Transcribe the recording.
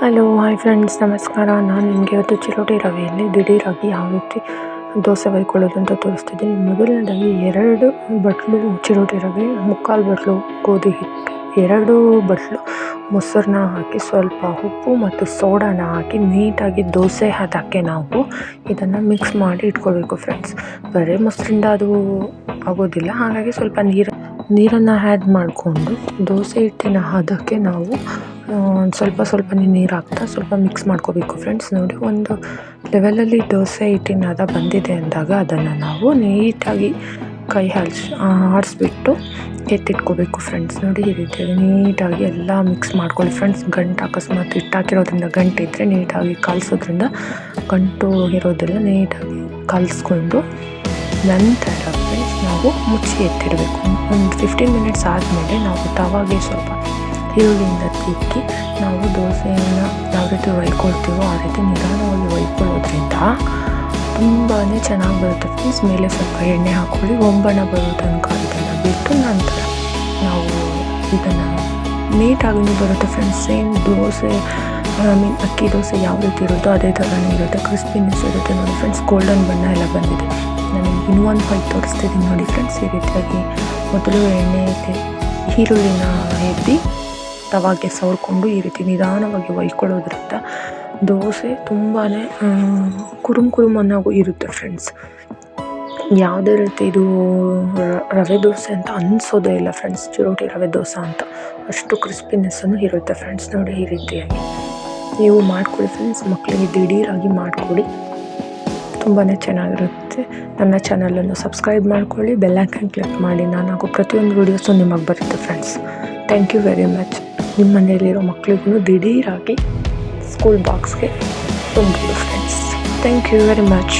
Hello, hi friends, ನಮಸ್ಕಾರ. ನಾನು ನಿಮಗೆ ಇವತ್ತು ಚಿರೋಟಿ ರವೆಯಲ್ಲಿ ದಿಢೀರಾಗಿ ಯಾವ ರೀತಿ ದೋಸೆ ಬೈಕೊಳ್ಳೋದು ಅಂತ ತೋರಿಸ್ತಿದ್ದೀನಿ. ಮೊದಲನೇದಾಗಿ ಎರಡು ಬಟ್ಲು ಚಿರೋಟಿ ರವೆ, ಮುಕ್ಕಾಲು ಬಟ್ಲು ಗೋಧಿ ಹಿಟ್ಟು, ಎರಡು ಬಟ್ಲು ಮೊಸರನ್ನ ಹಾಕಿ ಸ್ವಲ್ಪ ಉಪ್ಪು ಮತ್ತು ಸೋಡಾನ ಹಾಕಿ ನೀಟಾಗಿ ದೋಸೆ ಹದಕ್ಕೆ ನಾವು ಇದನ್ನು ಮಿಕ್ಸ್ ಮಾಡಿ ಇಟ್ಕೊಳ್ಬೇಕು ಫ್ರೆಂಡ್ಸ್. ಬರೀ ಮೊಸರಿಂದ ಅದು ಆಗೋದಿಲ್ಲ, ಹಾಗಾಗಿ ಸ್ವಲ್ಪ ನೀರು, ನೀರನ್ನು ಆ್ಯಡ್ ಮಾಡಿಕೊಂಡು ದೋಸೆ ಹಿಟ್ಟಿನ ಹದಕ್ಕೆ ನಾವು ಒಂದು ಸ್ವಲ್ಪ ಸ್ವಲ್ಪನೇ ನೀರು ಹಾಕ್ತಾ ಸ್ವಲ್ಪ ಮಿಕ್ಸ್ ಮಾಡ್ಕೋಬೇಕು ಫ್ರೆಂಡ್ಸ್ ನೋಡಿ, ಒಂದು ಲೆವೆಲಲ್ಲಿ ದೋಸೆ ಹಿಟ್ಟಿನ ಹದ ಬಂದಿದೆ ಅಂದಾಗ ಅದನ್ನು ನಾವು ನೀಟಾಗಿ ಕೈ ಹಾಲ್ಸ್ ಆಡಿಸ್ಬಿಟ್ಟು ಎತ್ತಿಟ್ಕೋಬೇಕು ಫ್ರೆಂಡ್ಸ್ ನೋಡಿ, ಈ ರೀತಿಯಾಗಿ ನೀಟಾಗಿ ಎಲ್ಲ ಮಿಕ್ಸ್ ಮಾಡ್ಕೊಳ್ಳಿ ಫ್ರೆಂಡ್ಸ್ ಗಂಟು ಅಕಸ್ಮಾತ್ ಹಿಟ್ಟು ಗಂಟು ಇದ್ದರೆ ನೀಟಾಗಿ ಕಲಿಸೋದ್ರಿಂದ ಗಂಟು ಇರೋದೆಲ್ಲ ನೀಟಾಗಿ ಕಲಿಸ್ಕೊಂಡು ನಂತರ ಫ್ರೆಂಡ್ಸ್ ನಾವು ಮುಚ್ಚಿ ಎತ್ತಿಡಬೇಕು. ಒಂದು ಫಿಫ್ಟೀನ್ ಮಿನಿಟ್ಸ್ ಆದಮೇಲೆ ನಾವು ತವಾಗೆ ಸ್ವಲ್ಪ ಈರುಳ್ಳಿಯಿಂದ ತಿಕ್ಕಿ ನಾವು ದೋಸೆಯನ್ನು ಯಾವ ರೀತಿ ಒಯ್ಕೊಳ್ತೀವೋ ಆ ರೀತಿ ನಿಧಾನವಾಗಿ ಒಯ್ಕೊಳ್ಳೋದ್ರಿಂದ ತುಂಬಾ ಚೆನ್ನಾಗಿ ಬರುತ್ತೆ ಫ್ರೆಂಡ್ಸ್ ಮೇಲೆ ಸ್ವಲ್ಪ ಎಣ್ಣೆ ಹಾಕ್ಕೊಳ್ಳಿ, ಒಂಬಣ ಬರೋ ತನಕ ಇದನ್ನು ಬಿಟ್ಟು ನಂತರ ನಾವು ಇದನ್ನು ನೀಟಾಗಿ ಬರುತ್ತೆ friends same dosa I mean ಅಕ್ಕಿ ದೋಸೆ ಯಾವ ರೀತಿ ಇರುತ್ತೋ ಅದೇ ಥರನೇ ಇರುತ್ತೆ. ಕ್ರಿಸ್ಪಿನೆಸ್ ಇರುತ್ತೆ ನೋಡಿ ಫ್ರೆಂಡ್ಸ್ ಗೋಲ್ಡನ್ ಬಣ್ಣ ಎಲ್ಲ ಬಂದಿದೆ. ನಾನು ಇನ್ನೂ ಒಂದು ಪೈಪ್ ತೋರಿಸ್ತಿದ್ದೀನಿ ನೋಡಿ ಫ್ರೆಂಡ್ಸ್ ಈ ರೀತಿಯಾಗಿ ಮೊದಲು ಎಣ್ಣೆಯಲ್ಲಿ ಈರುಳ್ಳಿನ ಎದ್ದಿ ತವಾಗೆ ಸವರ್ಕೊಂಡು ಈ ರೀತಿ ನಿಧಾನವಾಗಿ ಒಯ್ಕೊಳ್ಳೋದ್ರಿಂದ ದೋಸೆ ತುಂಬಾ ಕುರುಮ್ ಕುರುಮ್ ಅನ್ನೋ ಇರುತ್ತೆ ಫ್ರೆಂಡ್ಸ್ ಯಾವುದೇ ರೀತಿ ಇದು ರವೆ ದೋಸೆ ಅಂತ ಅನಿಸೋದೇ ಇಲ್ಲ ಫ್ರೆಂಡ್ಸ್ ಚಿರೋಟಿ ರವೆ ದೋಸೆ ಅಂತ ಅಷ್ಟು ಕ್ರಿಸ್ಪಿನೆಸ್ಸನ್ನು ಇರುತ್ತೆ ಫ್ರೆಂಡ್ಸ್ ನೋಡಿ ಈ ರೀತಿಯಾಗಿ. ನೀವು ಮಾಡಿಕೊಡಿ ಫ್ರೆಂಡ್ಸ್ ಮಕ್ಕಳಿಗೆ ದಿಢೀರಾಗಿ ಮಾಡಿಕೊಡಿ. ತುಂಬಾ ಚೆನ್ನಾಗಿರುತ್ತೆ. ನನ್ನ ಚಾನಲನ್ನು ಸಬ್ಸ್ಕ್ರೈಬ್ ಮಾಡ್ಕೊಳ್ಳಿ ಬೆಲ್ಲೈಕನ್ ಕ್ಲಿಕ್ ಮಾಡಿ ನಾನು ಹಾಕೋ ಪ್ರತಿಯೊಂದು ವೀಡಿಯೋಸು ನಿಮಗೆ ಬರುತ್ತೆ friends thank you very much ನಿಮ್ಮ ಮನೆಯಲ್ಲಿರೋ ಮಕ್ಕಳಿಗೂ ದಿಢೀರಾಗಿ ಸ್ಕೂಲ್ ಬಾಕ್ಸ್ಗೆ ತುಂಬಿಡು friends thank you very much